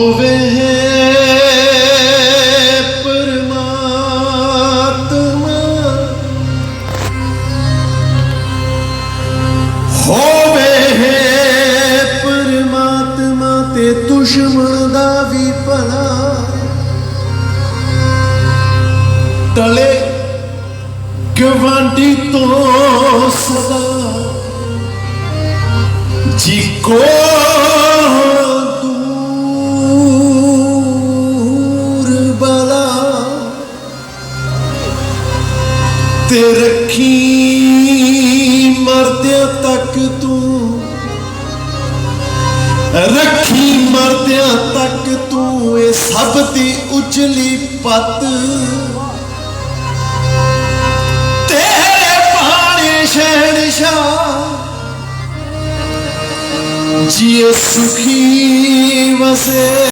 ਹੋਵੇ ਪਰਮਾਤਮਾ। ਹੋਵੇ ਪਰਮਾਤਮਾ ਤੇ ਦੁਸ਼ਮਣ ਦਾ ਵੀ ਭਲਾ। ਟਲੇ ਗਵਾਂਢੀ ਤੋਂ ਸਦਾ। ਜੀ ਕੋ ਤੇ ਰੱਖੀ, ਮਰਦਿਆਂ ਤੱਕ ਤੂੰ। ਰੱਖੀ ਮਰਦਿਆਂ ਤੱਕ ਤੂੰ, ਇਹ ਸਭ ਦੀ ਉਜਲੀ ਪੱਤ। ਤੇਰੇ ਪਾਣੀ ਸ਼ਹਿਨਸ਼ਾਹ, ਜੀਏ ਸੁਖੀ ਵਸੇ।